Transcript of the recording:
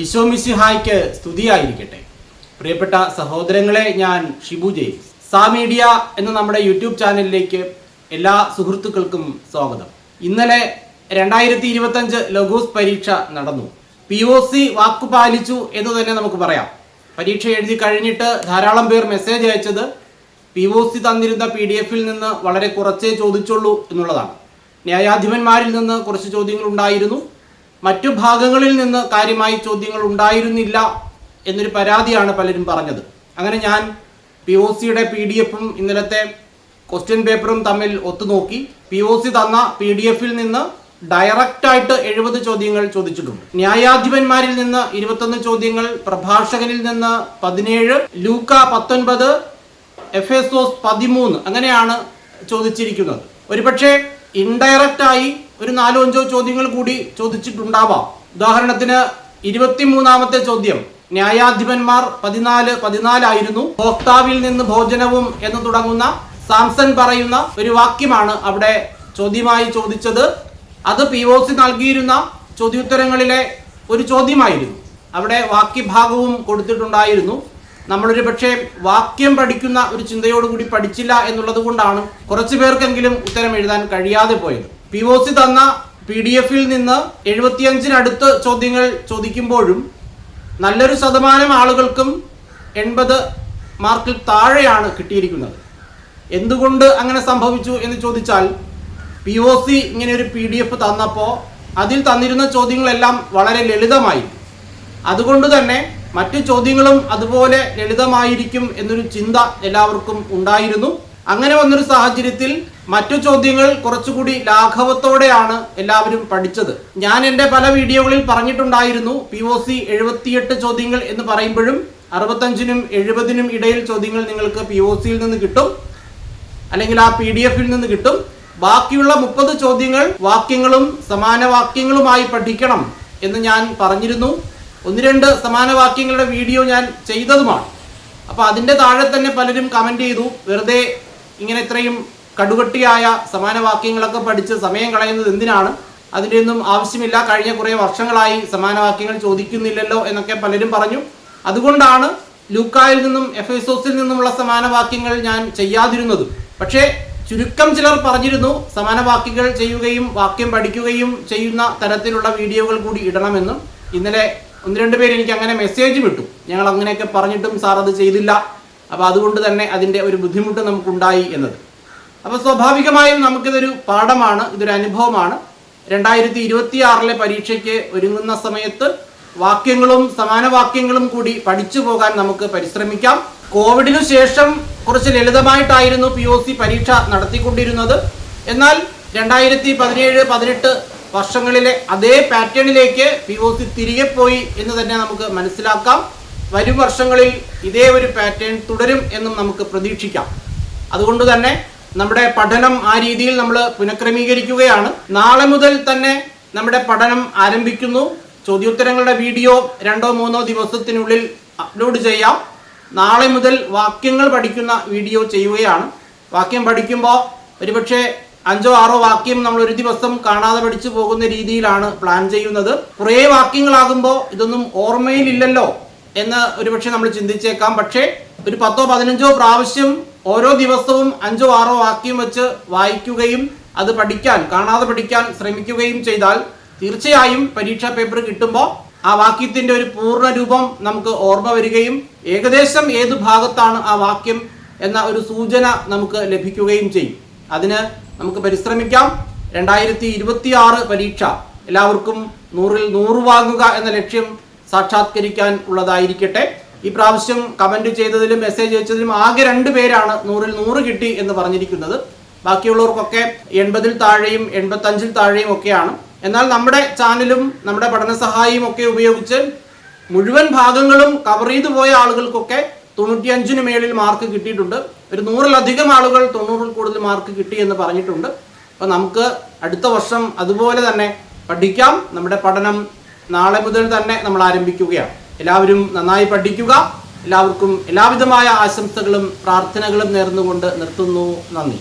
ഈശോ മിശിഹായ്ക്ക് സ്തുതിയായിരിക്കട്ടെ. പ്രിയപ്പെട്ട സഹോദരങ്ങളെ ഞാൻ ഷിബു ജെയിംസ്. സാ മീഡിയ എന്ന നമ്മുടെ യൂട്യൂബ് ചാനലിലേക്ക് എല്ലാ സുഹൃത്തുക്കൾക്കും സ്വാഗതം. ഇന്നലെ രണ്ടായിരത്തി ഇരുപത്തഞ്ച് ലഘൂസ് പരീക്ഷ നടന്നു. പി ഒ സി വാക്കു പാലിച്ചു എന്ന് തന്നെ നമുക്ക് പറയാം. പരീക്ഷ എഴുതി കഴിഞ്ഞിട്ട് ധാരാളം പേർ മെസ്സേജ് അയച്ചത് പി ഒ സി തന്നിരുന്ന പി ഡി എഫിൽ നിന്ന് വളരെ കുറച്ചേ ചോദിച്ചുള്ളൂ എന്നുള്ളതാണ്. ന്യായാധിപന്മാരിൽ നിന്ന് കുറച്ച് ചോദ്യങ്ങൾ ഉണ്ടായിരുന്നു മറ്റു ഭാഗങ്ങളിൽ നിന്ന് കാര്യമായി ചോദ്യങ്ങൾ ഉണ്ടായിരുന്നില്ല എന്നൊരു പരാതിയാണ് പലരും പറഞ്ഞത്. അങ്ങനെ ഞാൻ പി ഒ സിയുടെ പി ഡി എഫും ഇന്നലത്തെ ക്വസ്റ്റ്യൻ പേപ്പറും തമ്മിൽ ഒത്തുനോക്കി പി ഒ സി തന്ന പി ഡി എഫിൽ നിന്ന് ഡയറക്റ്റായിട്ട് എഴുപത് ചോദ്യങ്ങൾ ചോദിച്ചിട്ടുണ്ട്. ന്യായാധിപന്മാരിൽ നിന്ന് ഇരുപത്തൊന്ന് ചോദ്യങ്ങൾ പ്രഭാഷകനിൽ നിന്ന് പതിനേഴ് ലൂക്ക പത്തൊൻപത് എഫ് എസ് ഒസ് പതിമൂന്ന് അങ്ങനെയാണ് ചോദിച്ചിരിക്കുന്നത്. ഒരുപക്ഷെ ഇൻഡയറക്റ്റ് ആയി ഒരു നാലോ അഞ്ചോ ചോദ്യങ്ങൾ കൂടി ചോദിച്ചിട്ടുണ്ടാവാം. ഉദാഹരണത്തിന് ഇരുപത്തിമൂന്നാമത്തെ ചോദ്യം ന്യായാധിപന്മാർ പതിനാല് പതിനാലായിരുന്നു ഭോക്താവിൽ നിന്ന് ഭോജനവും എന്ന് തുടങ്ങുന്ന സാംസൺ പറയുന്ന ഒരു വാക്യമാണ് അവിടെ ചോദ്യമായി ചോദിച്ചത്. അത് പി ഒ സി നൽകിയിരുന്ന ചോദ്യോത്തരങ്ങളിലെ ഒരു ചോദ്യമായിരുന്നു. അവിടെ വാക്യഭാഗവും കൊടുത്തിട്ടുണ്ടായിരുന്നു. നമ്മളൊരു പക്ഷേ വാക്യം പഠിക്കുന്ന ഒരു ചിന്തയോടുകൂടി പഠിച്ചില്ല എന്നുള്ളത് കൊണ്ടാണ് കുറച്ചു പേർക്കെങ്കിലും ഉത്തരം എഴുതാൻ കഴിയാതെ പോയത്. പി ഒ സി തന്ന പി ഡി എഫിൽ നിന്ന് എഴുപത്തിയഞ്ചിനടുത്ത് ചോദ്യങ്ങൾ ചോദിക്കുമ്പോഴും നല്ലൊരു ശതമാനം ആളുകൾക്കും എൺപത് മാർക്കിൽ താഴെയാണ് കിട്ടിയിരിക്കുന്നത്. എന്തുകൊണ്ട് അങ്ങനെ സംഭവിച്ചു എന്ന് ചോദിച്ചാൽ പി ഒ സി ഇങ്ങനെ ഒരു പി ഡി എഫ് തന്നപ്പോൾ അതിൽ തന്നിരുന്ന ചോദ്യങ്ങളെല്ലാം വളരെ ലളിതമായി. അതുകൊണ്ട് തന്നെ മറ്റു ചോദ്യങ്ങളും അതുപോലെ ലളിതമായിരിക്കും എന്നൊരു ചിന്ത എല്ലാവർക്കും ഉണ്ടായിരുന്നു. അങ്ങനെ വന്നൊരു സാഹചര്യത്തിൽ മറ്റു ചോദ്യങ്ങൾ കുറച്ചുകൂടി ലാഘവത്തോടെയാണ് എല്ലാവരും പഠിച്ചത്. ഞാൻ എന്റെ പല വീഡിയോകളിൽ പറഞ്ഞിട്ടുണ്ടായിരുന്നു പി ഒ സി എഴുപത്തിയെട്ട് ചോദ്യങ്ങൾ എന്ന് പറയുമ്പോഴും അറുപത്തഞ്ചിനും എഴുപതിനും ഇടയിൽ ചോദ്യങ്ങൾ നിങ്ങൾക്ക് പി ഒ സിയിൽ നിന്ന് കിട്ടും. അല്ലെങ്കിൽ ആ പി ഡി എഫിൽ നിന്ന് കിട്ടും. ബാക്കിയുള്ള മുപ്പത് ചോദ്യങ്ങൾ വാക്യങ്ങളും സമാന വാക്യങ്ങളുമായി പഠിക്കണം എന്ന് ഞാൻ പറഞ്ഞിരുന്നു. ഒന്ന് രണ്ട് സമാന വാക്യങ്ങളുടെ വീഡിയോ ഞാൻ ചെയ്തതുമാണ്. അപ്പോൾ അതിന്റെ താഴെ തന്നെ പലരും കമന്റ് ചെയ്തു. വെറുതെ ഇങ്ങനെ ഇത്രയും കടുകട്ടിയായ സമാന വാക്യങ്ങളൊക്കെ പഠിച്ച് സമയം കളയുന്നത് എന്തിനാണ്? അതിന്റെ ഒന്നും ആവശ്യമില്ല. കഴിഞ്ഞ കുറേ വർഷങ്ങളായി സമാന വാക്യങ്ങൾ ചോദിക്കുന്നില്ലല്ലോ എന്നൊക്കെ പലരും പറഞ്ഞു. അതുകൊണ്ടാണ് ലൂക്കായിൽ നിന്നും എഫേസോസിൽ നിന്നുമുള്ള സമാന വാക്യങ്ങൾ ഞാൻ ചെയ്യാതിരുന്നത്. പക്ഷേ ചുരുക്കം ചിലർ പറഞ്ഞിരുന്നു സമാന വാക്യങ്ങൾ ചെയ്യുകയും വാക്യം പഠിക്കുകയും ചെയ്യുന്ന തരത്തിലുള്ള വീഡിയോകൾ കൂടി ഇടണമെന്നും. ഇന്നലെ ഒന്ന് രണ്ട് പേര് എനിക്ക് അങ്ങനെ മെസ്സേജ് വിട്ടു ഞങ്ങൾ അങ്ങനെയൊക്കെ പറഞ്ഞിട്ടും സാർ അത് ചെയ്തില്ല. അപ്പോൾ അതുകൊണ്ട് തന്നെ അതിന്റെ ഒരു ബുദ്ധിമുട്ട് നമുക്കുണ്ടായി എന്നത്. അപ്പോൾ സ്വാഭാവികമായും നമുക്കിതൊരു പാഠമാണ് ഇതൊരു അനുഭവമാണ്. രണ്ടായിരത്തി ഇരുപത്തി ആറിലെ പരീക്ഷയ്ക്ക് ഒരുങ്ങുന്ന സമയത്ത് വാക്യങ്ങളും സമാന വാക്യങ്ങളും കൂടി പഠിച്ചു പോകാൻ നമുക്ക് പരിശ്രമിക്കാം. കോവിഡിനു ശേഷം കുറച്ച് ലളിതമായിട്ടായിരുന്നു പി ഒ സി പരീക്ഷ നടത്തിക്കൊണ്ടിരുന്നത്. എന്നാൽ രണ്ടായിരത്തി പതിനേഴ് പതിനെട്ട് വർഷങ്ങളിലെ അതേ പാറ്റേണിലേക്ക് പി ഒ സി തിരികെ പോയി എന്ന് തന്നെ നമുക്ക് മനസ്സിലാക്കാം. വരും വർഷങ്ങളിൽ ഇതേ ഒരു പാറ്റേൺ തുടരും എന്നും നമുക്ക് പ്രതീക്ഷിക്കാം. അതുകൊണ്ട് തന്നെ നമ്മുടെ പഠനം ആ രീതിയിൽ നമ്മൾ പുനഃക്രമീകരിക്കുകയാണ്. നാളെ മുതൽ തന്നെ നമ്മുടെ പഠനം ആരംഭിക്കുന്നു. ചോദ്യോത്തരങ്ങളുടെ വീഡിയോ രണ്ടോ മൂന്നോ ദിവസത്തിനുള്ളിൽ അപ്ലോഡ് ചെയ്യാം. നാളെ മുതൽ വാക്യങ്ങൾ പഠിക്കുന്ന വീഡിയോ ചെയ്യുകയാണ്. വാക്യം പഠിക്കുമ്പോൾ ഒരുപക്ഷെ അഞ്ചോ ആറോ വാക്യം നമ്മൾ ഒരു ദിവസം കാണാതെ പഠിച്ചു പോകുന്ന രീതിയിലാണ് പ്ലാൻ ചെയ്യുന്നത്. കുറേ വാക്യങ്ങളാകുമ്പോൾ ഇതൊന്നും ഓർമ്മയിലില്ലല്ലോ. എന്ന് ഒരുപക്ഷെ നമ്മൾ ചിന്തിച്ചേക്കാം. പക്ഷേ ഒരു പത്തോ പതിനഞ്ചോ പ്രാവശ്യം ഓരോ ദിവസവും അഞ്ചോ ആറോ വാക്യം വെച്ച് വായിക്കുകയും അത് പഠിക്കാൻ കാണാതെ പഠിക്കാൻ ശ്രമിക്കുകയും ചെയ്താൽ തീർച്ചയായും പരീക്ഷാ പേപ്പർ കിട്ടുമ്പോൾ ആ വാക്യത്തിന്റെ ഒരു പൂർണ രൂപം നമുക്ക് ഓർമ്മ വരികയും ഏകദേശം ഏത് ഭാഗത്താണ് ആ വാക്യം എന്ന ഒരു സൂചന നമുക്ക് ലഭിക്കുകയും ചെയ്യും. അതിന് നമുക്ക് പരിശ്രമിക്കാം. രണ്ടായിരത്തി ഇരുപത്തി ആറ് പരീക്ഷ. എല്ലാവർക്കും നൂറിൽ നൂറ് വാങ്ങുക എന്ന ലക്ഷ്യം സാക്ഷാത്കരിക്കാൻ ഉള്ളതായിരിക്കട്ടെ. ഈ പ്രാവശ്യം കമന്റ് ചെയ്തതിലും മെസ്സേജ് അയച്ചതിലും ആകെ രണ്ട് പേരാണ് നൂറിൽ നൂറ് കിട്ടി എന്ന് പറഞ്ഞിരിക്കുന്നത്. ബാക്കിയുള്ളവർക്കൊക്കെ എൺപതിൽ താഴെയും എൺപത്തഞ്ചിൽ താഴെയും ഒക്കെയാണ്. എന്നാൽ നമ്മുടെ ചാനലും നമ്മുടെ പഠന സഹായിയും ഒക്കെ ഉപയോഗിച്ച് മുഴുവൻ ഭാഗങ്ങളും കവർ ചെയ്തു പോയ ആളുകൾക്കൊക്കെ തൊണ്ണൂറ്റിയഞ്ചിന് മേളിൽ മാർക്ക് കിട്ടിയിട്ടുണ്ട്. ഒരു നൂറിലധികം ആളുകൾ തൊണ്ണൂറിൽ കൂടുതൽ മാർക്ക് കിട്ടി എന്ന് പറഞ്ഞിട്ടുണ്ട്. അപ്പോൾ നമുക്ക് അടുത്ത വർഷം അതുപോലെ തന്നെ പഠിക്കാം. നമ്മുടെ പഠനം നാളെ മുതൽ തന്നെ നമ്മൾ ആരംഭിക്കുകയാണ്. എല്ലാവരും നന്നായി പഠിക്കുക. എല്ലാവർക്കും എല്ലാവിധമായ ആശംസകളും പ്രാർത്ഥനകളും നേർന്നുകൊണ്ട് നിർത്തുന്നു. നന്ദി.